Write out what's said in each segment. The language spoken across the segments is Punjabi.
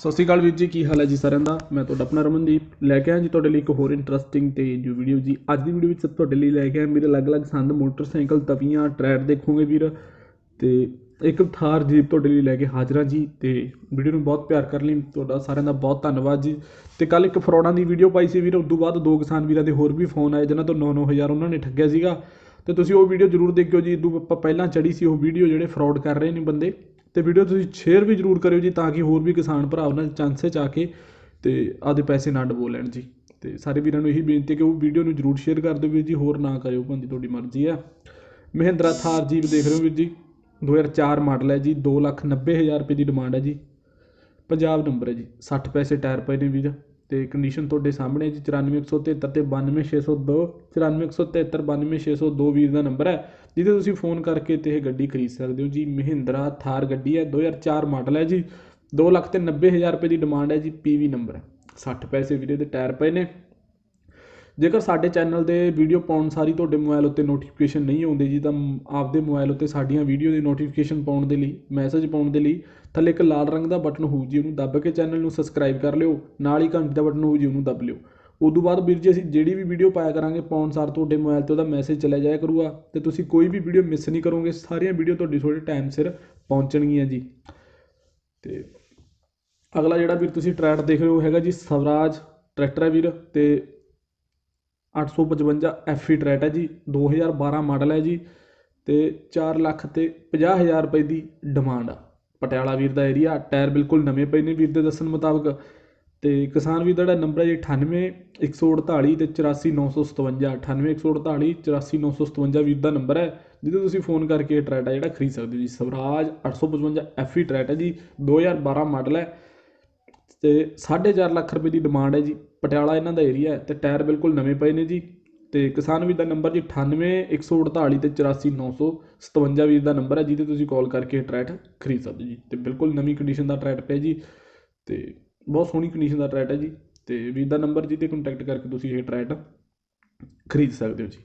ਸਤਿ ਸ਼੍ਰੀ ਅਕਾਲ ਵੀਰ ਜੀ, ਕੀ ਹਾਲ ਹੈ ਜੀ ਸਾਰਿਆਂ ਦਾ? ਮੈਂ ਤੁਹਾਡਾ ਆਪਣਾ ਰਮਨਦੀਪ ਲੈ ਕੇ ਆਇਆ ਜੀ ਤੁਹਾਡੇ ਲਈ ਇੱਕ ਹੋਰ ਇੰਟਰਸਟਿੰਗ ਤੇ ਜੋ ਵੀਡੀਓ ਜੀ। ਅੱਜ ਦੀ ਵੀਡੀਓ ਵਿੱਚ ਤੁਹਾਡੇ ਲਈ ਲੈ ਕੇ ਆਇਆ ਮੇਰੇ ਅਲੱਗ-ਅਲੱਗ ਸੰਦ, ਮੋਟਰਸਾਈਕਲ, ਤਵੀਆਂ ਟਰੈਕ ਦੇਖੋਗੇ ਵੀਰ। ਤੇ ਇੱਕ ਥਾਰ ਜੀਪ ਤੁਹਾਡੇ ਲਈ ਲੈ ਕੇ ਹਾਜ਼ਰ ਹਾਂ ਜੀ ਤੇ ਵੀਡੀਓ ਨੂੰ ਬਹੁਤ ਪਿਆਰ ਕਰਨ ਲਈ। ਤੁਹਾਡਾ ਸਾਰਿਆਂ ਦਾ ਬਹੁਤ ਧੰਨਵਾਦ ਜੀ। ਤੇ ਕੱਲ ਇੱਕ ਫਰੋਡਾਂ ਦੀ ਵੀਡੀਓ ਪਾਈ ਸੀ ਵੀਰ, ਉਸ ਤੋਂ ਬਾਅਦ ਦੋ ਕਿਸਾਨ ਵੀਰਾਂ ਦੇ ਹੋਰ ਵੀ ਫੋਨ ਆਏ, ਜਿਨ੍ਹਾਂ ਤੋਂ 9-9000 ਉਹਨਾਂ ਨੇ ਠੱਗਿਆ ਸੀਗਾ। ਤੇ ਤੁਸੀਂ ਉਹ ਵੀਡੀਓ ਜਰੂਰ ਦੇਖਿਓ ਜੀ ਇਦੋਂ ਆਪਾਂ ਪਹਿਲਾਂ ਚੜੀ ਸੀ ਉਹ ਵੀਡੀਓ ਜਿਹੜੇ ਫਰਾਡ ਕਰ ਰਹੇ ਨੇ ਬੰਦੇ। ਤੇ ਵੀਡੀਓ ਤੁਸੀਂ ਸ਼ੇਅਰ ਵੀ ਜਰੂਰ ਕਰਿਓ ਜੀ ਤਾਂ ਕਿ ਹੋਰ ਵੀ ਕਿਸਾਨ ਭਰਾ ਉਹਨਾਂ ਦੇ ਚਾਂਸੇ ਚ ਆ ਕੇ ਤੇ ਆਪਦੇ ਪੈਸੇ ਨਾ ਡਬੋ ਲੈਣ ਜੀ। ਤੇ ਸਾਰੇ ਵੀਰਾਂ ਨੂੰ ਇਹੀ ਬੇਨਤੀ ਹੈ ਕਿ ਉਹ ਵੀਡੀਓ ਨੂੰ ਜਰੂਰ ਸ਼ੇਅਰ ਕਰ ਦਿਓ ਵੀਰ ਜੀ, ਹੋਰ ਨਾ ਕਰਿਓ ਭਾਂਦੀ ਤੁਹਾਡੀ ਮਰਜ਼ੀ ਆ। ਮਹਿੰਦਰਾ ਥਾਰ ਜੀਪ ਦੇਖ ਰਹੇ ਹੋ ਵੀਰ ਜੀ 2004 ਮਾਡਲ ਹੈ ਜੀ 290000 ਰੁਪਏ ਦੀ ਡਿਮਾਂਡ ਹੈ ਜੀ। ਪੰਜਾਬ ਨੰਬਰ ਹੈ ਜੀ 60 ਪੈਸੇ ਟਾਇਰ ਪਏ ਨੇ ਵੀਰ, ਤੇ ਕੰਡੀਸ਼ਨ ਤੁਹਾਡੇ ਸਾਹਮਣੇ ਹੈ ਜੀ 94173 ਤੇ 92602 94173 92602 ਵੀਰ ਦਾ ਨੰਬਰ ਹੈ। ਜਿਹਦੇ ਤੁਸੀਂ ਫੋਨ ਕਰਕੇ ਤੇ ਇਹ ਗੱਡੀ ਖਰੀਦ ਸਕਦੇ ਹੋ ਜੀ। ਮਹਿੰਦਰਾ ਥਾਰ ਗੱਡੀ ਹੈ 2004 ਮਾਡਲ ਹੈ ਜੀ। 2 ਲੱਖ ਤੇ 90000 ਰੁਪਏ ਦੀ ਡਿਮਾਂਡ ਹੈ ਜੀ ਪੀਵੀ ਨੰਬਰ ਹੈ। 60 ਪੈਸੇ ਵੀਰੇ ਦੇ ਟਾਇਰ ਪਏ ਨੇ। ਜੇਕਰ ਸਾਡੇ ਚੈਨਲ ਦੇ ਵੀਡੀਓ ਪਾਉਣ ਸਾਰੀ ਤੁਹਾਡੇ ਮੋਬਾਈਲ ਉੱਤੇ ਨੋਟੀਫਿਕੇਸ਼ਨ ਨਹੀਂ ਆਉਂਦੀ ਜੀ, ਤਾਂ ਆਪਦੇ ਮੋਬਾਈਲ ਉੱਤੇ ਸਾਡੀਆਂ ਵੀਡੀਓ ਦੀ ਨੋਟੀਫਿਕੇਸ਼ਨ ਪਾਉਣ ਦੇ ਲਈ ਮੈਸੇਜ ਪਾਉਣ ਦੇ ਲਈ ਥੱਲੇ ਇੱਕ ਲਾਲ ਰੰਗ ਦਾ ਬਟਨ ਹੋਊ ਜੀ, ਉਹਨੂੰ ਦੱਬ ਕੇ ਚੈਨਲ ਨੂੰ ਸਬਸਕ੍ਰਾਈਬ ਕਰ ਲਿਓ। ਨਾਲ ਹੀ ਘੰਟੀ ਦਾ ਬਟਨ ਹੋਊ ਜੀ, ਉਹਨੂੰ ਦੱਬ ਲਿਓ। ਉਦੋਂ ਬਾਅਦ ਵੀਰ ਜੀ, ਅਸੀਂ ਜਿਹੜੀ ਵੀ ਵੀਡੀਓ ਪਾਇਆ ਕਰਾਂਗੇ ਪਾਉਣ ਸਾਰ ਤੁਹਾਡੇ ਮੋਬਾਈਲ ਤੇ ਉਹਦਾ ਮੈਸੇਜ ਚਲਿਆ ਜਾਇਆ ਕਰੂਗਾ ਤੇ ਤੁਸੀਂ ਕੋਈ ਵੀ ਵੀਡੀਓ ਮਿਸ ਨਹੀਂ ਕਰੋਗੇ, ਸਾਰੀਆਂ ਵੀਡੀਓ ਤੁਹਾਡੀ ਥੋੜੇ ਟਾਈਮ ਸਿਰ ਪਹੁੰਚਣਗੀਆਂ ਜੀ। ਤੇ ਅਗਲਾ ਜਿਹੜਾ ਵੀਰ ਤੁਸੀਂ ਟਰੈਕਟਰ ਦੇਖ ਰਹੇ ਹੋ ਹੈਗਾ ਜੀ ਸਵਰਾਜ ਟਰੈਕਟਰ ਹੈ ਵੀਰ ਤੇ 855 ਐਫਈ ਟਰੈਟ ਹੈ ਜੀ 2012 ਮਾਡਲ ਹੈ ਜੀ ਤੇ 4 ਲੱਖ ਤੇ 50000 ਰੁਪਏ ਦੀ ਡਿਮਾਂਡ ਆ। ਪਟਿਆਲਾ ਵੀਰ ਦਾ ਏਰੀਆ ਟਾਇਰ ਬਿਲਕੁਲ ਨਵੇਂ ਪਏ ਨੇ ਵੀਰ ਦੇ ਦੱਸਣ ਮੁਤਾਬਕ। ਤੇ ਕਿਸਾਨ ਵੀਰ ਦਾ ਜਿਹੜਾ ਨੰਬਰ ਹੈ ਜੀ 98 148 ਤੇ 84957 98 148 84957 ਵੀਰ ਦਾ ਨੰਬਰ ਹੈ, ਜਿਹਦੇ ਤੁਸੀਂ ਫੋਨ ਕਰਕੇ ਇਹ ਟਰੈਟ ਆ ਜਿਹੜਾ ਖਰੀਦ ਸਕਦੇ ਹੋ ਜੀ। ਸਵਰਾਜ 855 ਐਫਈ ਟਰੈਟ ਹੈ ਜੀ 2012 ਮਾਡਲ ਹੈ ਤੇ 4.5 ਲੱਖ ਰੁਪਏ ਦੀ ਡਿਮਾਂਡ ਹੈ ਜੀ। ਪਟਿਆਲਾ ਇਹਨਾਂ ਦਾ ਏਰੀਆ ਹੈ ਤੇ ਟਾਇਰ ਬਿਲਕੁਲ ਨਵੇਂ ਪਏ ਨੇ ਜੀ। ਤੇ ਕਿਸਾਨ ਵੀਰ ਦਾ ਨੰਬਰ ਜੀ 98 148 ਤੇ 84957 ਵੀਰ ਦਾ ਨੰਬਰ ਹੈ, ਜਿਹਦੇ ਤੁਸੀਂ ਕਾਲ ਕਰਕੇ ਟਰੈਟ ਖਰੀਦ ਸਕਦੇ ਹੋ ਜੀ। ਤੇ ਬਿਲਕੁਲ ਨਵੀਂ ਕੰਡੀਸ਼ਨ ਦਾ ਟਰੈਟ ਪਿਆ ਜੀ। ਤੇ ਬਹੁਤ ਸੋਹਣੀ ਕੰਡੀਸ਼ਨ ਦਾ ਟਰੈਟ ਹੈ ਜੀ ਅਤੇ ਵੀਰ ਦਾ ਨੰਬਰ ਜੀ ਤੇ ਕੰਟੈਕਟ ਕਰਕੇ ਤੁਸੀਂ ਇਹ ਟਰੈਟ ਖਰੀਦ ਸਕਦੇ ਹੋ ਜੀ।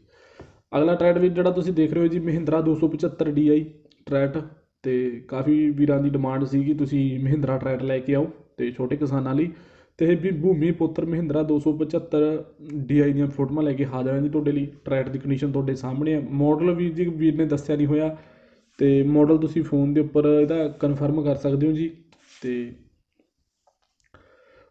ਅਗਲਾ ਟਰੈਟ ਵੀਰ ਜਿਹੜਾ ਤੁਸੀਂ ਦੇਖ ਰਹੇ ਹੋ ਜੀ, ਮਹਿੰਦਰਾ 275 DI ਟਰੈਟ ਤੇ ਕਾਫੀ ਵੀਰਾਂ ਦੀ ਡਿਮਾਂਡ ਸੀਗੀ, ਤੁਸੀਂ ਮਹਿੰਦਰਾ ਟਰੈਟ ਲੈ ਕੇ ਆਓ ਤੇ ਛੋਟੇ ਕਿਸਾਨਾਂ ਲਈ। ਤੇ ਇਹ ਵੀ ਭੂਮੀ ਪੁੱਤਰ ਮਹਿੰਦਰਾ 275 DI ਦੀਆਂ ਫੋਟੋਆਂ ਲੈ ਕੇ ਹਾਜ਼ਰ ਹਾਂ ਜੀ ਤੁਹਾਡੇ ਲਈ। ਟਰੈਟ ਦੀ ਕੰਡੀਸ਼ਨ ਤੁਹਾਡੇ ਸਾਹਮਣੇ ਹੈ। ਮਾਡਲ ਵੀ ਜੀ ਵੀਰ ਨੇ ਦੱਸਿਆ ਨਹੀਂ ਹੋਇਆ ਤੇ ਮਾਡਲ ਤੁਸੀਂ ਫੋਨ ਦੇ ਉੱਪਰ ਇਹਦਾ ਕਨਫਰਮ ਕਰ ਸਕਦੇ ਹੋ ਜੀ ਤੇ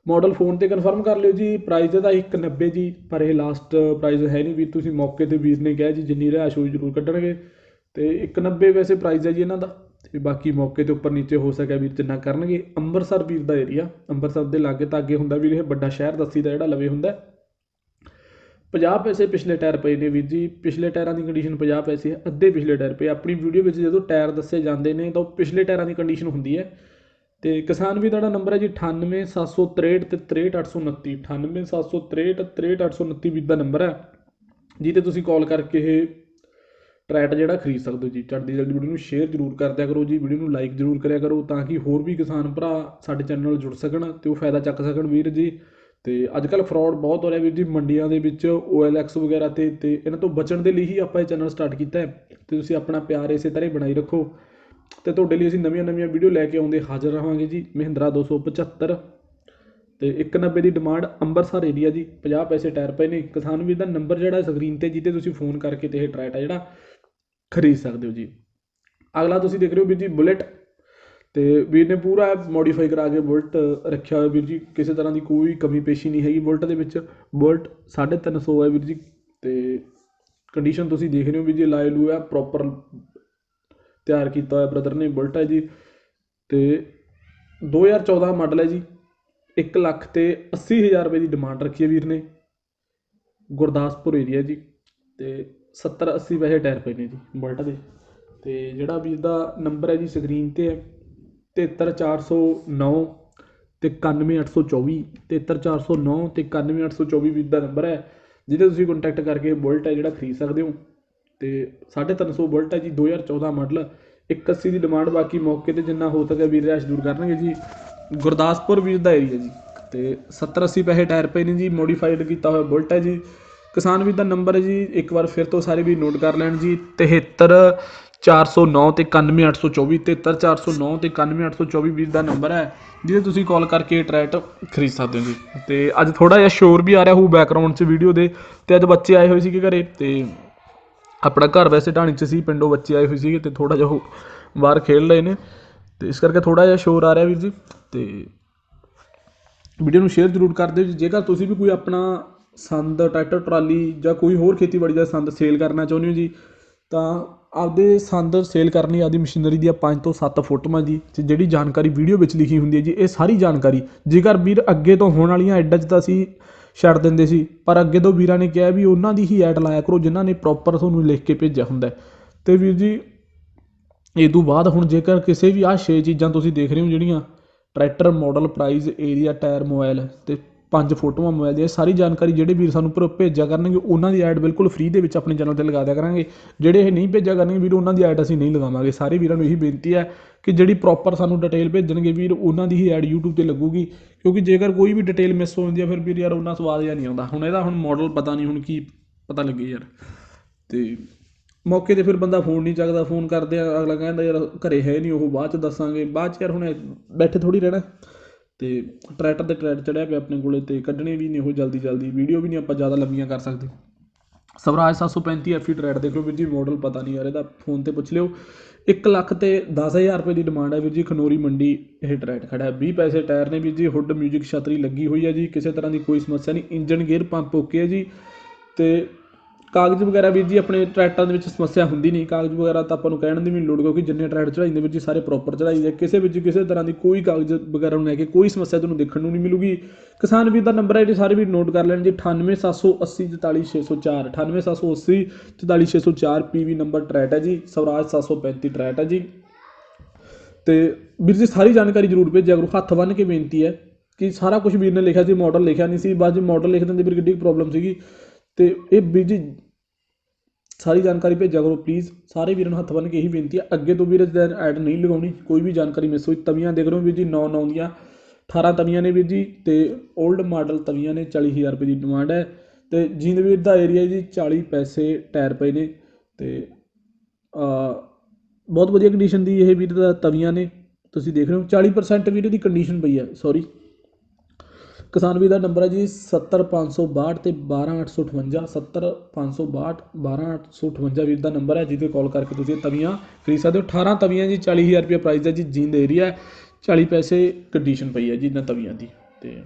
ਮਾਡਲ ਫੋਨ ਤੇ ਕਨਫਰਮ ਕਰ ਲਿਓ ਜੀ ਪ੍ਰਾਈਸ ਇਹਦਾ 190 ਜੀ, ਪਰ ਇਹ ਲਾਸਟ ਪ੍ਰਾਈਸ ਹੈ ਨਹੀਂ ਵੀ ਤੁਸੀਂ ਮੌਕੇ ਤੇ ਵੀਰ ਨੇ ਕਿਹਾ ਜੀ ਜਿੰਨੀ ਰਿਹਾਇਸ਼ ਹੋਈ ਜ਼ਰੂਰ ਕੱਢਣਗੇ। ਤੇ 190 ਵੈਸੇ ਪ੍ਰਾਈਸ ਹੈ ਜੀ ਇਹਨਾਂ ਦਾ। ਤੇ ਬਾਕੀ ਮੌਕੇ ਤੇ ਉੱਪਰ ਨੀਚੇ ਹੋ ਸਕਿਆ ਵੀਰ ਜਿੰਨਾ ਕਰਨਗੇ। ਅੰਮ੍ਰਿਤਸਰ ਵੀਰ ਦਾ ਏਰੀਆ ਅੰਮ੍ਰਿਤਸਰ ਦੇ ਲਾਗੇ ਤਾਂ ਅੱਗੇ ਹੁੰਦਾ ਵੀਰ, ਇਹ ਵੱਡਾ ਸ਼ਹਿਰ ਦੱਸੀ ਦਾ ਜਿਹੜਾ ਲਵੇ ਹੁੰਦਾ। 50 ਪੈਸੇ ਪਿਛਲੇ ਟਾਇਰ ਪਏ ਨੇ ਵੀਰ ਜੀ। ਪਿਛਲੇ ਟਾਇਰਾਂ ਦੀ ਕੰਡੀਸ਼ਨ 50 ਪੈਸੇ ਹੈ ਅੱਧੇ ਪਿਛਲੇ ਟਾਇਰ ਪਏ ਆਪਣੀ ਵੀਡੀਓ ਵਿੱਚ ਜਦੋਂ ਟਾਇਰ ਦੱਸੇ ਜਾਂਦੇ ਨੇ, ਤਾਂ ਉਹ ਪਿਛਲੇ ਟਾਇਰਾਂ ਦੀ ਕੰਡੀਸ਼ਨ ਹੁੰਦੀ ਹੈ। ਤੇ ਕਿਸਾਨ ਵੀ ਦਾ ਨੰਬਰ ਹੈ ਜੀ 98763 ਤੇ 63829 98763 63829 ਵੀ ਦਾ ਨੰਬਰ ਹੈ। ਜਿਹਦੇ ਤੁਸੀਂ ਕਾਲ ਕਰਕੇ ਇਹ ਟਰੈਟ ਜਿਹੜਾ ਖਰੀਦ ਸਕਦੇ ਹੋ ਜੀ। ਚੜ੍ਹਦੀ ਜਲਦੀ ਵੀਡੀਓ ਨੂੰ ਸ਼ੇਅਰ ਜ਼ਰੂਰ ਕਰ ਦਿਆ ਕਰੋ ਜੀ, ਵੀਡੀਓ ਨੂੰ ਲਾਈਕ ਜ਼ਰੂਰ ਕਰਿਆ ਕਰੋ ਤਾਂ ਕਿ ਹੋਰ ਵੀ ਕਿਸਾਨ ਭਰਾ ਸਾਡੇ ਚੈਨਲ ਨਾਲ ਜੁੜ ਸਕਣ ਤੇ ਉਹ ਫਾਇਦਾ ਚੱਕ ਸਕਣ ਵੀਰ ਜੀ। ਤੇ ਅੱਜ ਕੱਲ ਫਰਾਡ ਬਹੁਤ ਹੋ ਰਿਹਾ ਵੀਰ ਜੀ ਮੰਡੀਆਂ ਦੇ ਵਿੱਚ, OLX ਵਗੈਰਾ ਤੇ ਤੇ ਇਹਨਾਂ ਤੋਂ ਬਚਣ ਦੇ ਲਈ ਹੀ ਆਪਾਂ ਇਹ ਚੈਨਲ ਸਟਾਰਟ ਕੀਤਾ ਹੈ। ਤੇ ਤੁਸੀਂ ਆਪਣਾ ਪਿਆਰ ਇਸੇ ਤਰ੍ਹਾਂ ਹੀ ਬਣਾਈ ਰੱਖੋ। ਅਤੇ ਤੁਹਾਡੇ ਲਈ ਅਸੀਂ ਨਵੀਆਂ ਨਵੀਆਂ ਵੀਡੀਓ ਲੈ ਕੇ ਆਉਂਦੇ ਹਾਜ਼ਰ ਰਹਾਂਗੇ ਜੀ, ਮਹਿੰਦਰਾ ਦੋ ਸੌ ਪਝੱਤਰ। ਅਤੇ ਇੱਕ ਨੱਬੇ ਦੀ ਡਿਮਾਂਡ ਅੰਮ੍ਰਿਤਸਰ ਏਰੀਆ ਜੀ 50 ਪੈਸੇ ਟਾਇਰ ਪਏ ਨੇ। ਕਿਸਾਨ ਵੀਰ ਦਾ ਨੰਬਰ ਜਿਹੜਾ ਸਕਰੀਨ ਤੇ ਜਿਹਤੇ ਤੁਸੀਂ ਫੋਨ ਕਰਕੇ ਤੇ ਇਹ ਟਰੈਟ ਆ ਜਿਹੜਾ, ਖਰੀਦ ਸਕਦੇ ਹੋ ਜੀ। ਅਗਲਾ ਤੁਸੀਂ ਦੇਖ ਰਹੇ ਹੋ ਵੀਰ ਜੀ ਬੁਲਟ ਤੇ ਵੀਰ ਨੇ ਪੂਰਾ ਮੋਡੀਫਾਈ ਕਰਾ ਕੇ ਬੁਲਟ ਰੱਖਿਆ ਹੋਇਆ ਵੀਰ ਜੀ। ਕਿਸੇ ਤਰ੍ਹਾਂ ਦੀ ਕੋਈ ਕਮੀ ਪੇਸ਼ੀ ਨਹੀਂ ਹੈਗੀ ਬੁਲਟ ਦੇ ਵਿੱਚ। ਬੁਲਟ 350 ਹੈ ਵੀਰ ਜੀ। ਤੇ ਕੰਡੀਸ਼ਨ ਤੁਸੀਂ ਦੇਖ ਰਹੇ ਹੋ ਵੀਰ ਜੀ ਲਾਇ ਲੂ ਹੈ ਪ੍ਰੋਪਰ ਤਿਆਰ ਕੀਤਾ ਹੋਇਆ ਬ੍ਰਦਰ ਨੇ ਬੁਲਟ ਹੈ ਜੀ ਤੇ 2014 ਮਾਡਲ ਹੈ ਜੀ। 1 ਲੱਖ ਤੇ 80000 ਰੁਪਏ ਦੀ ਡਿਮਾਂਡ ਰੱਖੀ ਹੈ ਵੀਰ ਨੇ। ਗੁਰਦਾਸਪੁਰ ਏਰੀਆ ਜੀ ਤੇ 70 80 ਵੈਸੇ ਟਾਇਰ ਪਏ ਨੇ ਜੀ ਬੁਲਟ ਦੇ। ਤੇ ਜਿਹੜਾ ਵੀਰ ਦਾ ਨੰਬਰ ਹੈ ਜੀ ਸਕਰੀਨ ਤੇ ਹੈ। 73409 ਤੇ 91824 73409 ਤੇ 91824 ਵੀਰ ਦਾ ਨੰਬਰ ਹੈ। ਜਿਹਦੇ ਤੁਸੀਂ ਕੰਟੈਕਟ ਕਰਕੇ ਬੁਲਟ ਹੈ ਜਿਹੜਾ ਖਰੀਦ ਸਕਦੇ ਹੋ। ਅਤੇ ਸਾਢੇ ਤਿੰਨ ਸੌ ਬੁਲਟ ਹੈ ਜੀ 2014 ਮਾਡਲ। 180 ਦੀ ਡਿਮਾਂਡ ਬਾਕੀ ਮੌਕੇ ਤੇ ਜਿੰਨਾ ਹੋ ਸਕੇ ਵੀਰ ਰੈਸ਼ ਦੂਰ ਕਰਨਗੇ ਜੀ। ਗੁਰਦਾਸਪੁਰ ਵੀਰ ਦਾ ਏਰੀਆ ਜੀ। ਅਤੇ ਸੱਤਰ ਅੱਸੀ ਪੈਸੇ ਟਾਇਰ ਪਏ ਨੇ ਜੀ ਮੋਡੀਫਾਈਡ ਕੀਤਾ ਹੋਇਆ ਬੁਲਟ ਹੈ ਜੀ। ਕਿਸਾਨ ਵੀਰ ਦਾ ਨੰਬਰ ਹੈ ਜੀ, ਇੱਕ ਵਾਰ ਫਿਰ ਤੋਂ ਸਾਰੇ ਵੀ ਨੋਟ ਕਰ ਲੈਣ ਜੀ। 73 409 ਤੇ 91824 73409 ਤੇ 91824 ਵੀਰ ਦਾ ਨੰਬਰ ਹੈ ਜਿਹਦੇ ਤੁਸੀਂ ਕਾਲ ਕਰਕੇ ਟਰੈਟ ਖਰੀਦ ਸਕਦੇ ਹੋ ਜੀ। ਤੇ ਅੱਜ ਥੋੜਾ ਜਿਹਾ ਸ਼ੋਰ ਵੀ ਆ ਰਿਹਾ ਹੋਊ ਬੈਕਗ੍ਰਾਉਂਡ 'ਚ ਵੀਡੀਓ ਦੇ। ਤੇ ਅੱਜ ਬੱਚੇ ਆਏ ਹੋਏ ਸੀਗੇ ਘਰੇ ਤੇ ਆਪਣਾ ਘਰ ਵੈਸੇ ਢਾਣੀ 'ਚ ਸੀ, ਪਿੰਡੋਂ ਬੱਚੇ ਆਏ ਹੋਏ ਸੀਗੇ ਅਤੇ ਥੋੜ੍ਹਾ ਜਿਹਾ ਉਹ ਬਾਹਰ ਖੇਡ ਰਹੇ ਨੇ ਅਤੇ ਇਸ ਕਰਕੇ ਥੋੜ੍ਹਾ ਜਿਹਾ ਸ਼ੋਰ ਆ ਰਿਹਾ ਵੀਰ ਜੀ ਅਤੇ ਵੀਡੀਓ ਨੂੰ ਸ਼ੇਅਰ ਜ਼ਰੂਰ ਕਰ ਦਿਓ ਜੀ। ਜੇਕਰ ਤੁਸੀਂ ਵੀ ਕੋਈ ਆਪਣਾ ਸੰਦ, ਟਰੈਕਟਰ, ਟਰਾਲੀ ਜਾਂ ਕੋਈ ਹੋਰ ਖੇਤੀਬਾੜੀ ਦਾ ਸੰਦ ਸੇਲ ਕਰਨਾ ਚਾਹੁੰਦੇ ਹੋ ਜੀ, ਤਾਂ ਆਪਦੇ ਸੰਦ ਸੇਲ ਕਰਨੀ ਲਈ ਆਪਦੀ ਮਸ਼ੀਨਰੀ ਦੀਆਂ 5 ਤੋਂ 7 ਫੋਟੋਆਂ ਜੀ, ਤੇ ਜਿਹੜੀ ਜਾਣਕਾਰੀ ਵੀਡੀਓ ਵਿੱਚ ਲਿਖੀ ਹੁੰਦੀ ਹੈ ਜੀ, ਇਹ ਸਾਰੀ ਜਾਣਕਾਰੀ ਜੇਕਰ ਵੀਰ ਅੱਗੇ ਤੋਂ ਹੋਣ ਵਾਲੀਆਂ ਐਡਾਂ 'ਚ ਤਾਂ ਅਸੀਂ ਛੱਡ ਦਿੰਦੇ ਸੀ। ਪਰ ਅੱਗੇ ਤੋਂ ਵੀਰਾਂ ਨੇ ਕਿਹਾ ਵੀ ਉਹਨਾਂ ਦੀ ਹੀ ਐਡ ਲਾਇਆ ਕਰੋ, ਜਿਨ੍ਹਾਂ ਨੇ ਪ੍ਰੋਪਰ ਤੁਹਾਨੂੰ ਲਿਖ ਕੇ ਭੇਜਿਆ ਹੁੰਦਾ ਅਤੇ ਵੀਰ ਜੀ, ਇਹ ਤੋਂ ਬਾਅਦ ਹੁਣ ਜੇਕਰ ਕਿਸੇ ਵੀ ਆਹ ਛੇ ਚੀਜ਼ਾਂ ਤੁਸੀਂ ਦੇਖ ਰਹੇ ਹੋ ਜਿਹੜੀਆਂ tractor model price area tyre mobile ਅਤੇ ਪੰਜ ਫੋਟੋਆਂ ਮੋਬਾਈਲ ਦੀਆਂ ਸਾਰੀ ਜਾਣਕਾਰੀ ਜਿਹੜੇ ਵੀਰ ਸਾਨੂੰ ਭਰ ਭੇਜਿਆ ਕਰਨਗੇ, ਉਹਨਾਂ ਦੀ ਐਡ ਬਿਲਕੁਲ ਫ੍ਰੀ ਦੇ ਵਿੱਚ ਆਪਣੇ ਚੈਨਲ ਤੇ ਲਗਾ ਦਿਆ ਕਰਾਂਗੇ। ਜਿਹੜੇ ਇਹ ਨਹੀਂ ਭੇਜਿਆ ਕਰਨਗੇ ਵੀਰ, ਉਹਨਾਂ ਦੀ ਐਡ ਅਸੀਂ ਨਹੀਂ ਲਗਾਵਾਂਗੇ। ਸਾਰੇ ਵੀਰਾਂ ਨੂੰ ਇਹੀ ਬੇਨਤੀ ਹੈ ਕਿ ਜਿਹੜੀ ਪ੍ਰੋਪਰ ਸਾਨੂੰ ਡਿਟੇਲ ਭੇਜਣਗੇ ਵੀਰ, ਉਹਨਾਂ ਦੀ ਹੀ ਐਡ YouTube ਤੇ ਲੱਗੂਗੀ। ਕਿਉਂਕਿ ਜੇਕਰ ਕੋਈ ਵੀ ਡਿਟੇਲ ਮਿਸ ਹੋ ਜਾਂਦੀ ਹੈ ਫਿਰ ਵੀਰ ਯਾਰ ਉਹਨਾਂ ਸਵਾਦ ਜਿਹਾ ਨਹੀਂ ਆਉਂਦਾ। ਹੁਣ ਇਹਦਾ ਹੁਣ ਮਾਡਲ ਪਤਾ ਨਹੀਂ ਹੁਣ ਕੀ ਪਤਾ ਲੱਗੇ ਯਾਰ। ਤੇ ਮੌਕੇ ਤੇ ਫਿਰ ਬੰਦਾ ਫੋਨ ਨਹੀਂ ਚੱਕਦਾ ਫੋਨ ਕਰਦੇ ਆ, ਅਗਲਾ ਕਹਿੰਦਾ ਯਾਰ ਘਰੇ ਹੈ ਨਹੀਂ, ਉਹ ਬਾਅਦ ਚ ਦੱਸਾਂਗੇ। ਬਾਅਦ ਚ ਯਾਰ ਹੁਣ ਬੈਠੇ ਥੋੜੀ ਰਹਿਣਾ। ਅਤੇ ਟਰੈਕਟਰ ਤੇ ਟਰੈਕਟਰ ਚੜ੍ਹਿਆ ਪਿਆ ਆਪਣੇ ਕੋਲ ਅਤੇ ਕੱਢਣੇ ਵੀ ਨਹੀਂ ਉਹ ਜਲਦੀ ਜਲਦੀ ਵੀਡੀਓ ਵੀ ਨਹੀਂ ਆਪਾਂ ਜ਼ਿਆਦਾ ਲੰਬੀਆਂ ਕਰ ਸਕਦੇ। ਸਵਰਾਜ ਸੱਤ 735 ਐਫੀ ਟਰੈਕਟ ਦੇਖ ਲਓ ਵੀਰ ਜੀ ਮਾਡਲ ਪਤਾ ਨਹੀਂ ਯਾਰ, ਇਹਦਾ ਫੋਨ ਤੇ ਪੁੱਛ ਲਿਓ। ਇੱਕ ਲੱਖ ਤੇ 10000 ਰੁਪਏ ਦੀ ਡਿਮਾਂਡ ਹੈ ਵੀਰ ਜੀ, ਖਨੋਰੀ ਮੰਡੀ, ਇਹ ਟਰੈਕਟ ਖੜਾ ਹੈ। 20 ਪੈਸੇ ਟਾਇਰ ਨੇ ਵੀਰ ਜੀ ਹੁੱਡ ਮਿਊਜ਼ਿਕ ਛਤਰੀ ਲੱਗੀ ਹੋਈ ਹੈ ਜੀ, ਕਿਸੇ ਤਰ੍ਹਾਂ ਦੀ ਕੋਈ ਸਮੱਸਿਆ ਨਹੀਂ ਇੰਜਨ ਗੇਅਰ ਪੰਪ ਓਕੇ ਹੈ ਜੀ। ਤੇ ਕਾਗਜ਼ ਵਗੈਰਾ ਵੀਰ ਜੀ, ਆਪਣੇ ਟਰੈਕਟਰਾਂ ਦੇ ਵਿੱਚ ਸਮੱਸਿਆ ਹੁੰਦੀ ਨਹੀਂ, ਕਾਗਜ਼ ਵਗੈਰਾ ਤਾਂ ਆਪਾਂ ਨੂੰ ਕਹਿਣ ਦੀ ਵੀ ਨਹੀਂ ਲੋੜ, ਕਿਉਂਕਿ ਜਿੰਨੇ ਟਰੈਕਟਰ ਚੜਾਈਦੇ ਵੀਰ ਜੀ, ਸਾਰੇ ਪ੍ਰੋਪਰ ਚੜਾਈਦੇ ਕਿਸੇ ਵਿੱਚ ਕਿਸੇ ਤਰ੍ਹਾਂ ਦੀ ਕੋਈ ਕਾਗਜ਼ ਵਗੈਰਾ ਨੂੰ ਲੈ ਕੇ ਕੋਈ ਸਮੱਸਿਆ ਤੁਹਾਨੂੰ ਦੇਖਣ ਨੂੰ ਨਹੀਂ ਮਿਲੂਗੀ। ਕਿਸਾਨ ਵੀਰ ਦਾ ਨੰਬਰ ਹੈ ਜੀ, ਸਾਰੇ ਵੀਰ ਨੋਟ ਕਰ ਲੈਣ ਜੀ 98780 44604 98780 44604 ਪੀਵੀ ਨੰਬਰ ਟਰੈਟ ਹੈ ਜੀ, ਸਵਰਾਜ 735 ਟਰੈਟ ਹੈ ਜੀ। ਤੇ ਵੀਰ ਜੀ, ਸਾਰੀ ਜਾਣਕਾਰੀ ਜ਼ਰੂਰ ਭੇਜਿਆ ਕਰੋ, ਹੱਥ ਬੰਨ੍ਹ ਕੇ ਬੇਨਤੀ ਹੈ ਕਿ ਸਾਰਾ ਕੁਝ ਵੀਰ ਨੇ ਲਿਖਿਆ ਸੀ ਮਾਡਲ ਲਿਖਿਆ ਨਹੀਂ ਸੀ, ਬਾਅਦ ਚ ਮਾਡਲ ਲਿਖ ਦਿੰਦੇ ਵੀਰ, ਕਿੱਡੀ ਪ੍ਰੋਬਲਮ ਸੀਗੀ। ਅਤੇ ਇਹ ਵੀਰ ਜੀ ਸਾਰੀ ਜਾਣਕਾਰੀ ਭੇਜਿਆ ਕਰੋ ਪਲੀਜ਼ ਸਾਰੇ ਵੀਰਾਂ ਨੂੰ ਹੱਥ ਬੰਨ੍ਹ ਕੇ ਇਹੀ ਬੇਨਤੀ ਹੈ ਅੱਗੇ ਤੋਂ ਵੀਰ ਇਸ ਐਡ ਨਹੀਂ ਲਗਾਉਣੀ, ਕੋਈ ਵੀ ਜਾਣਕਾਰੀ ਮਿਸ ਹੋਈ, ਤਵੀਆਂ ਦੇਖ ਰਹੇ ਹੋ ਵੀਰ ਜੀ 9 9 ਦੀਆਂ। 18 ਤਵੀਆਂ ਨੇ ਵੀਰ ਜੀ ਤੇ 올ਡ ਮਾਡਲ ਤਵੀਆਂ ਨੇ 40000 ਰੁਪਏ ਦੀ ਡਿਮਾਂਡ ਹੈ। ਤੇ ਜੀਂਦ ਵੀਰ ਦਾ ਏਰੀਆ ਜੀ 40 ਪੈਸੇ ਟਾਇਰ ਪਏ ਨੇ ਤੇ ਅ ਬਹੁਤ ਵਧੀਆ ਕੰਡੀਸ਼ਨ ਦੀ ਇਹ ਵੀਰ ਦਾ ਤਵੀਆਂ ਨੇ। ਤੁਸੀਂ ਦੇਖ ਰਹੇ ਹੋ 40% ਵੀਰ ਦੀ ਕੰਡੀਸ਼ਨ ਪਈ ਹੈ ਸੌਰੀ ਕਿਸਾਨ ਵੀਰ ਦਾ ਨੰਬਰ ਹੈ ਜੀ ਸੱਤਰ ਪੰਜ ਸੌ ਬਾਹਠ ਅਤੇ ਬਾਰ੍ਹਾਂ ਅੱਠ ਸੌ ਅਠਵੰਜਾ, ਸੱਤਰ ਪੰਜ ਸੌ ਬਾਹਠ ਬਾਰ੍ਹਾਂ ਅੱਠ ਸੌ ਅਠਵੰਜਾ ਵੀਰ ਦਾ ਨੰਬਰ ਹੈ, ਜਿਹਦੇ ਕਾਲ ਕਰਕੇ ਤੁਸੀਂ ਇਹ ਤਵੀਆਂ ਖਰੀਦ ਸਕਦੇ ਹੋ। 18 ਤਵੀਆਂ ਜੀ, ਚਾਲੀ ਹਜ਼ਾਰ ਰੁਪਏ ਪ੍ਰਾਈਸ ਹੈ ਜੀ, ਜੀਂਦ ਏਰੀਆ 40 ਪੈਸੇ ਕੰਡੀਸ਼ਨ ਪਈ ਹੈ ਜੀ ਇਹਨਾਂ ਤਵੀਆਂ ਦੀ। ਅਤੇ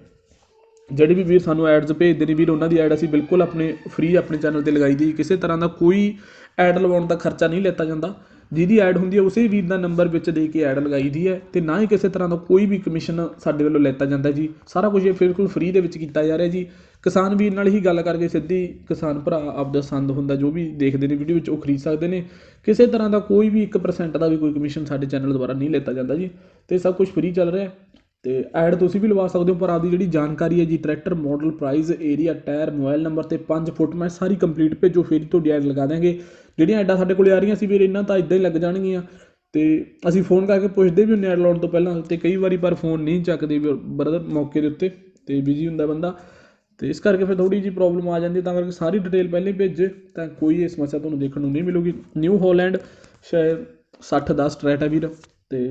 ਜਿਹੜੇ ਵੀ ਵੀਰ ਸਾਨੂੰ ਐਡਸ ਭੇਜਦੇ ਨੇ, ਵੀਰ ਉਹਨਾਂ ਦੀ ਐਡ ਅਸੀਂ ਬਿਲਕੁਲ ਆਪਣੇ ਫ੍ਰੀ ਆਪਣੇ ਚੈਨਲ ਤੇ ਲਗਾਈ ਦੀ। ਕਿਸੇ ਤਰ੍ਹਾਂ ਦਾ ਕੋਈ ਐਡ ਲਵਾਉਣ ਦਾ ਖਰਚਾ ਨਹੀਂ ਲਿੱਤਾ ਜਾਂਦਾ। ਜਿਹਦੀ ਐਡ ਹੁੰਦੀ ਹੈ, ਉਸੇ ਵੀਰ ਦਾ ਨੰਬਰ ਵਿੱਚ ਦੇ ਕੇ ਐਡ ਲਗਾਈ ਦੀ ਹੈ ਤੇ ਨਾ ਹੀ ਕਿਸੇ ਤਰ੍ਹਾਂ ਦਾ ਕੋਈ ਵੀ ਕਮਿਸ਼ਨ ਸਾਡੇ ਵੱਲੋਂ ਲੈਤਾ ਜਾਂਦਾ ਜੀ। ਸਾਰਾ ਕੁਝ ਇਹ ਬਿਲਕੁਲ ਫ੍ਰੀ ਦੇ ਵਿੱਚ ਕੀਤਾ ਜਾ ਰਿਹਾ ਜੀ। ਕਿਸਾਨ ਵੀਰ ਨਾਲ ਹੀ ਗੱਲ ਕਰਕੇ ਸਿੱਧੀ ਕਿਸਾਨ ਭਰਾ ਆਪਦਾ ਸੰਦ ਹੁੰਦਾ, ਜੋ ਵੀ ਦੇਖਦੇ ਨੇ ਵੀਡੀਓ ਵਿੱਚ, ਉਹ ਖਰੀਦ ਸਕਦੇ ਨੇ। ਕਿਸੇ ਤਰ੍ਹਾਂ ਦਾ ਕੋਈ ਵੀ 1% ਦਾ ਵੀ ਕੋਈ ਕਮਿਸ਼ਨ ਸਾਡੇ ਚੈਨਲ ਦੁਆਰਾ ਨਹੀਂ ਲੈਤਾ ਜਾਂਦਾ ਜੀ। ਤੇ ਸਭ ਕੁਝ ਫ੍ਰੀ ਚੱਲ ਰਿਹਾ। ਹੈ ਤੇ ਐਡ ਤੁਸੀਂ ਵੀ ਲਵਾ ਸਕਦੇ ਹੋ, ਪਰ ਆਪਦੀ ਜਿਹੜੀ ਜਾਣਕਾਰੀ ਹੈ ਜੀ tractor model price area tyre mobile number ਤੇ 5 ਫੁੱਟ ਮੈਂ ਸਾਰੀ ਕੰਪਲੀਟ ਭੇਜੋ, ਫਿਰ ਤੁਹਾਡੀ ਐਡ ਲਗਾ ਦਾਂਗੇ ਜਿਹੜੀਆਂ ਐਡਾਂ ਸਾਡੇ ਕੋਲ ਆ ਰਹੀਆਂ ਸੀ ਵੀਰ, ਇਹਨਾਂ ਤਾਂ ਇਦਾਂ ਹੀ ਲੱਗ ਜਾਣਗੀਆਂ। ਅਤੇ ਅਸੀਂ ਫੋਨ ਕਰਕੇ ਪੁੱਛਦੇ ਵੀ ਹੁੰਦੇ ਐਡ ਲਾਉਣ ਤੋਂ ਪਹਿਲਾਂ ਅਤੇ ਕਈ ਵਾਰੀ ਪਰ ਫੋਨ ਨਹੀਂ ਚੱਕਦੇ ਬ੍ਰਦਰ ਮੌਕੇ ਦੇ ਉੱਤੇ ਅਤੇ ਬਿਜ਼ੀ ਹੁੰਦਾ ਬੰਦਾ। ਤੇ ਇਸ ਕਰਕੇ ਫਿਰ ਥੋੜੀ ਜੀ ਪ੍ਰੋਬਲਮ ਆ ਜਾਂਦੀ ਤਾਂ ਕਰਕੇ ਸਾਰੀ ਡਿਟੇਲ ਪਹਿਲਾਂ ਹੀ ਭੇਜੇ, ਤਾਂ ਕੋਈ ਇਹ ਸਮੱਸਿਆ ਤੁਹਾਨੂੰ ਦੇਖਣ ਨੂੰ ਨਹੀਂ ਮਿਲੂਗੀ। ਨਿਊ ਹਾਲੈਂਡ ਸ਼ਾਇਦ 60 10 ਟਰੈਟ ਹੈ ਵੀਰ, ਤੇ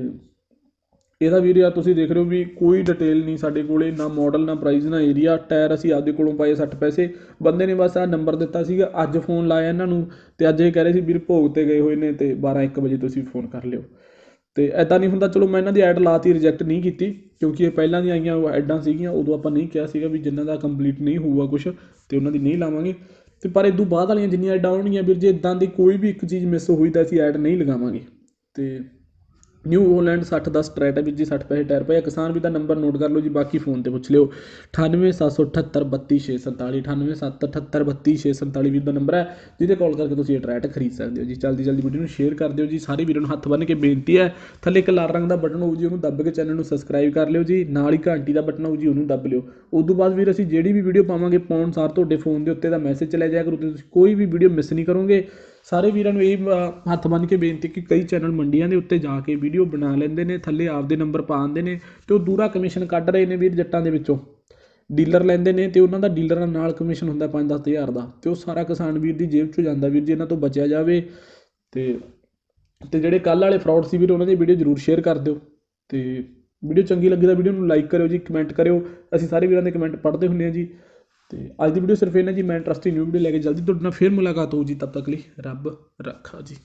ਇਹਦਾ ਵੀਰ ਆ, ਤੁਸੀਂ ਦੇਖ ਰਹੇ ਹੋ ਵੀ ਕੋਈ ਡਿਟੇਲ ਨਹੀਂ ਸਾਡੇ ਕੋਲੇ, ਨਾ ਮਾਡਲ ਨਾ ਪ੍ਰਾਈਸ ਨਾ ਏਰੀਆ ਟਾਇਰ ਅਸੀਂ ਆਪਦੇ ਕੋਲੋਂ ਪਾਏ 60 ਪੈਸੇ। ਬੰਦੇ ਨੇ ਬਸ ਆ ਨੰਬਰ ਦਿੱਤਾ ਸੀਗਾ, ਅੱਜ ਫੋਨ ਲਾਇਆ ਇਹਨਾਂ ਨੂੰ ਤੇ ਅੱਜ ਇਹ ਕਹਿ ਰਹੇ ਸੀ ਵੀਰ ਭੋਗ ਤੇ ਗਏ ਹੋਏ ਨੇ ਤੇ 12 1 ਵਜੇ ਤੁਸੀਂ ਫੋਨ ਕਰ ਲਿਓ। ਤੇ ਐਦਾਂ ਨਹੀਂ ਹੁੰਦਾ, ਚਲੋ ਮੈਂ ਇਹਨਾਂ ਦੀ ਐਡ ਲਾਤੀ ਰਿਜੈਕਟ ਨਹੀਂ ਕੀਤੀ, ਕਿਉਂਕਿ ਇਹ ਪਹਿਲਾਂ ਦੀਆਂ ਆਈਆਂ ਉਹ ਐਡਾਂ ਸੀਗੀਆਂ, ਉਦੋਂ ਆਪਾਂ ਨਹੀਂ ਕਿਹਾ ਸੀਗਾ ਵੀ ਜਿਨ੍ਹਾਂ ਦਾ ਕੰਪਲੀਟ ਨਹੀਂ ਹੋਊਗਾ ਕੁਝ ਤੇ ਉਹਨਾਂ ਦੀ ਨਹੀਂ ਲਾਵਾਂਗੇ। ਤੇ ਪਰ ਇਦੋਂ ਬਾਅਦ ਵਾਲੀਆਂ ਜਿੰਨੀਆਂ ਐਡਾਂ ਆਉਣਗੀਆਂ ਵੀਰ, ਜੇ ਇਦਾਂ ਦੀ ਕੋਈ ਵੀ ਇੱਕ ਚੀਜ਼ ਮਿਸ ਹੋਈ ਤਾਂ ਅਸੀਂ ਐਡ ਨਹੀਂ ਲਗਾਵਾਂਗੇ। ਤੇ ਨਿਊ ਹੋਲੈਂਡ 60 10 ਟਰੈਟ ਹੈ ਵੀਰ ਜੀ 60 ਪੈਸੇ ਟਾਇਰ ਪਏ ਕਿਸਾਨ ਵੀ ਦਾ ਨੰਬਰ ਨੋਟ ਕਰ ਲਓ ਜੀ, ਬਾਕੀ ਫੋਨ ਤੇ ਪੁੱਛ ਲਿਓ। 9877832647 9877832647 ਵੀਰ ਦਾ ਨੰਬਰ ਹੈ, ਜਿਹਦੇ ਕਾਲ ਕਰਕੇ ਤੁਸੀਂ ਇਹ ਟਰੈਟ ਖਰੀਦ ਸਕਦੇ ਹੋ ਜੀ। ਜਲਦੀ ਜਲਦੀ ਵੀਡੀਓ ਨੂੰ ਸ਼ੇਅਰ ਕਰ ਦਿਓ ਜੀ। ਸਾਰੇ ਵੀਰਾਂ ਨੂੰ ਹੱਥ ਬੰਨ੍ਹ ਕੇ ਬੇਨਤੀ ਹੈ, ਥੱਲੇ ਇੱਕ ਲਾਲ ਰੰਗ ਦਾ ਬਟਨ ਹੋਊ ਜੀ, ਉਹਨੂੰ ਦੱਬ ਕੇ ਚੈਨਲ ਨੂੰ ਸਬਸਕ੍ਰਾਈਬ ਕਰ ਲਿਓ ਜੀ। ਨਾਲ ਹੀ ਘੰਟੀ ਦਾ ਬਟਨ ਹੋਊ ਜੀ, ਉਹਨੂੰ ਦੱਬ ਲਿਓ। ਉਸ ਤੋਂ ਬਾਅਦ ਵੀਰ ਅਸੀਂ ਜਿਹੜੀ ਵੀ ਵੀਡੀਓ ਪਾਵਾਂਗੇ, ਪਾਉਣ ਸਾਰ ਤੁਹਾਡੇ ਫੋਨ ਦੇ ਉੱਤੇ ਦਾ ਮੈਸੇਜ ਚਲੇ ਜਾਇਆ ਤੁਸੀਂ ਕੋਈ ਵੀ ਵੀਡੀਓ ਮਿਸ ਨਹੀਂ ਕਰੋਗੇ। ਸਾਰੇ ਵੀਰਾਂ ਨੂੰ ਇਹ ਹੱਥ ਬੰਨ੍ਹ ਕੇ ਬੇਨਤੀ ਕਿ ਕਈ ਚੈਨਲ ਮੰਡੀਆਂ ਦੇ ਉੱਤੇ ਜਾ ਕੇ ਵੀਡੀਓ ਬਣਾ ਲੈਂਦੇ ਨੇ, ਥੱਲੇ ਆਪਦੇ ਨੰਬਰ ਪਾ ਦਿੰਦੇ ਨੇ ਤੇ ਉਹ ਦੂਰਾ ਕਮਿਸ਼ਨ ਕੱਢ ਰਹੇ ਨੇ ਵੀਰ ਜੱਟਾਂ ਦੇ ਵਿੱਚੋਂ। ਡੀਲਰ ਲੈਂਦੇ ਨੇ ਤੇ ਉਹਨਾਂ ਦਾ ਡੀਲਰਾਂ ਨਾਲ ਕਮਿਸ਼ਨ ਹੁੰਦਾ 5-10 ਹਜ਼ਾਰ ਦਾ ਤੇ ਉਹ ਸਾਰਾ ਕਿਸਾਨ ਵੀਰ ਦੀ ਜੇਬ 'ਚੋਂ ਜਾਂਦਾ ਵੀਰ ਜੀ, ਇਹਨਾਂ ਤੋਂ ਬਚਿਆ ਜਾਵੇ ਤੇ ਤੇ ਜਿਹੜੇ ਕੱਲ੍ਹ ਵਾਲੇ ਫਰਾਡ ਸੀ ਵੀਰ, ਉਹਨਾਂ ਦੀ ਵੀਡੀਓ ਜ਼ਰੂਰ ਸ਼ੇਅਰ ਕਰ ਦਿਓ। ਤੇ ਵੀਡੀਓ ਚੰਗੀ ਲੱਗੀ ਤਾਂ ਵੀਡੀਓ ਨੂੰ ਲਾਈਕ ਕਰਿਓ ਜੀ ਕਮੈਂਟ ਕਰਿਓ। ਅਸੀਂ ਸਾਰੇ ਵੀਰਾਂ ਦੇ ਕਮੈਂਟ ਪੜ੍ਹਦੇ ਹੁੰਦੇ ਹਾਂ ਜੀ। ਅਤੇ ਅੱਜ ਦੀ ਵੀਡੀਓ ਸਿਰਫ ਇਹਨਾਂ ਜੀ, ਮੈਂ ਇੰਟਰਸਟਿੰਗ ਨਿਊ ਵੀਡੀਓ ਲੈ ਕੇ ਜਲਦੀ ਤੁਹਾਡੇ ਨਾਲ ਫਿਰ ਮੁਲਾਕਾਤ ਹੋਊ ਜੀ, ਤਬ ਤੱਕ ਲਈ ਰੱਬ ਰੱਖਾ ਜੀ।